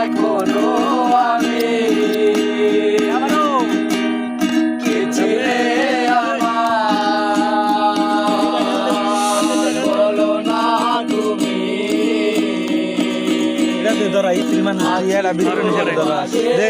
এখনও আমি ধরা এই ফিল্মান ইয়ারা বিতরণ করে ধরা দে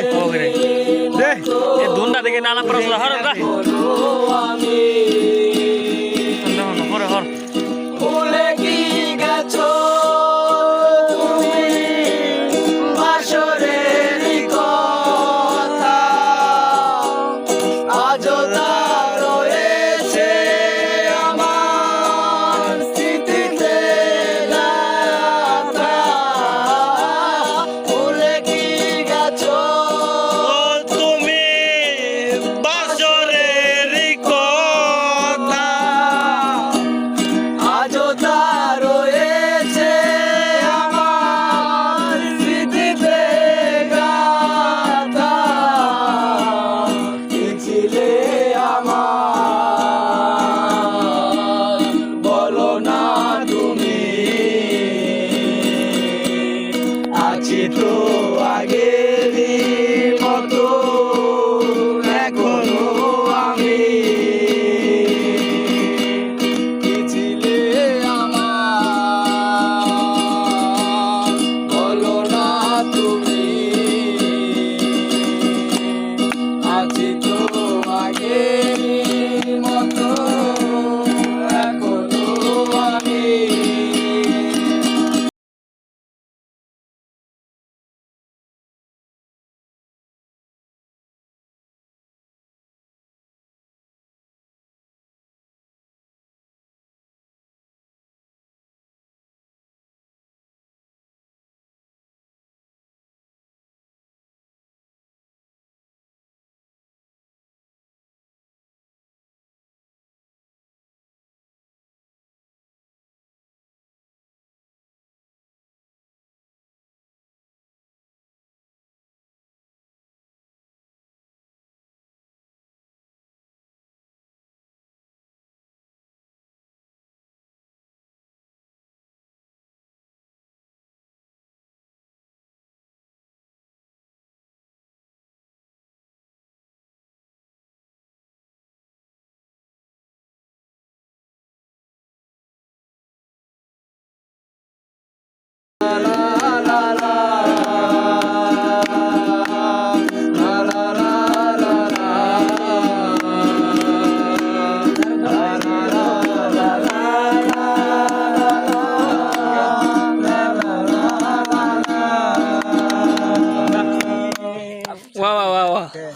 চিত্র আগে দিন